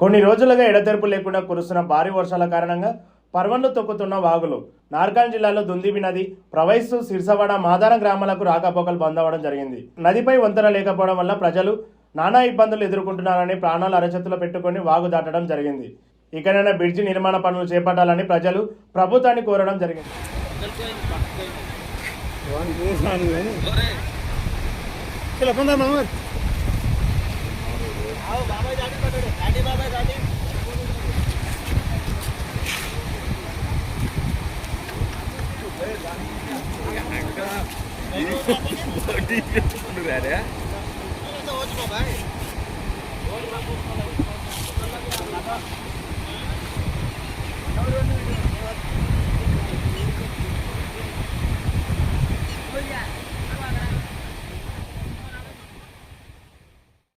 కొన్ని రోజులుగా ఎడతెరపు లేకుండా కురుస్తున్న భారీ వర్షాల కారణంగా పర్వంలో తొక్కుతున్న వాగులు. నార్కాన్ జిల్లాలో దుందిబి నది ప్రవహిస్తూ సిరిసవాడ మాదాన గ్రామాలకు రాకపోకలు బంద్ అవ్వడం జరిగింది. నదిపై వంతెన లేకపోవడం వల్ల ప్రజలు నానా ఇబ్బందులు ఎదుర్కొంటున్నారని ప్రాణాలు అరచేతిలో పెట్టుకొని వాగు దాటడం జరిగింది. ఇకనైనా బ్రిడ్జి నిర్మాణ పనులు చేపట్టాలని ప్రజలు ప్రభుత్వాన్ని కోరడం జరిగింది. Oh yeah.